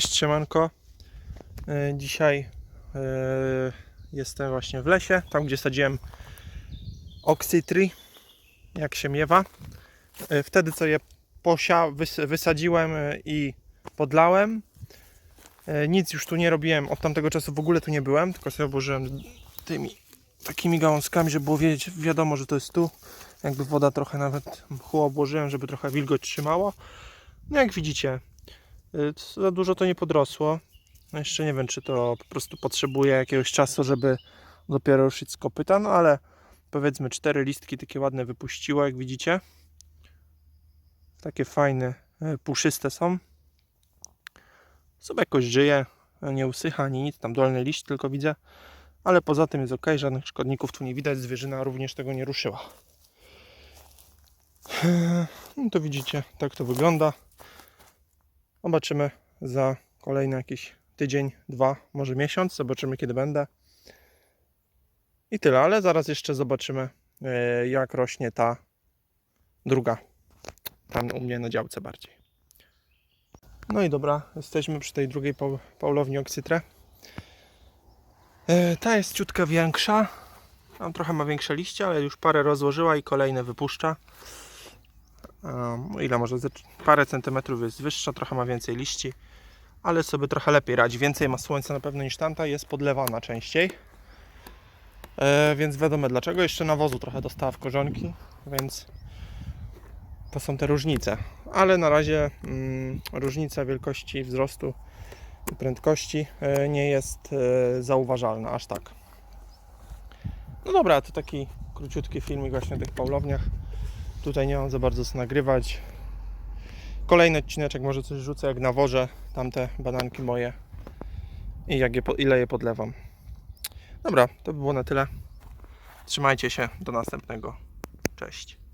Cześć, siemanko. E, Dzisiaj e, jestem właśnie w lesie, tam gdzie sadziłem oksytry, jak się miewa. E, Wtedy co je posia, wys, wysadziłem i podlałem. Nic już tu nie robiłem, od tamtego czasu w ogóle tu nie byłem, tylko sobie obłożyłem tymi takimi gałązkami, żeby było wiedzieć, wiadomo, że to jest tu. Jakby woda trochę nawet mchu obłożyłem, żeby trochę wilgoć trzymało. No jak widzicie, za dużo to nie podrosło. No jeszcze nie wiem, czy to po prostu potrzebuje jakiegoś czasu, żeby dopiero ruszyć z kopyta, no ale powiedzmy cztery listki takie ładne wypuściło, jak widzicie. Takie fajne, y, puszyste są. Sobie jakoś żyje, nie usycha ani nic, tam dolny liść tylko widzę. Ale poza tym jest ok, żadnych szkodników tu nie widać, zwierzyna również tego nie ruszyła. No to widzicie, tak to wygląda. Zobaczymy za kolejny jakiś tydzień, dwa, może miesiąc. Zobaczymy kiedy będę. I tyle, ale zaraz jeszcze zobaczymy e, jak rośnie ta druga. Tam u mnie na działce bardziej. No i dobra, jesteśmy przy tej drugiej pau- paulowni oksytre. E, Ta jest ciutkę większa. Tam trochę ma większe liście, ale już parę rozłożyła i kolejne wypuszcza. Ile może? Parę centymetrów jest wyższa, trochę ma więcej liści, ale sobie trochę lepiej radzi. Więcej ma słońca na pewno niż tamta, jest podlewana częściej. E, więc wiadomo dlaczego. Jeszcze nawozu trochę dostała w korzonki, więc to są te różnice. Ale na razie mm, różnica wielkości wzrostu i prędkości e, nie jest e, zauważalna aż tak. No dobra, to taki króciutki filmik właśnie o tych paulowniach. Tutaj nie mam za bardzo co nagrywać. Kolejny odcineczek może coś rzucę jak nawożę tamte bananki moje i jak je, ile je podlewam. Dobra, to by było na tyle. Trzymajcie się, do następnego. Cześć.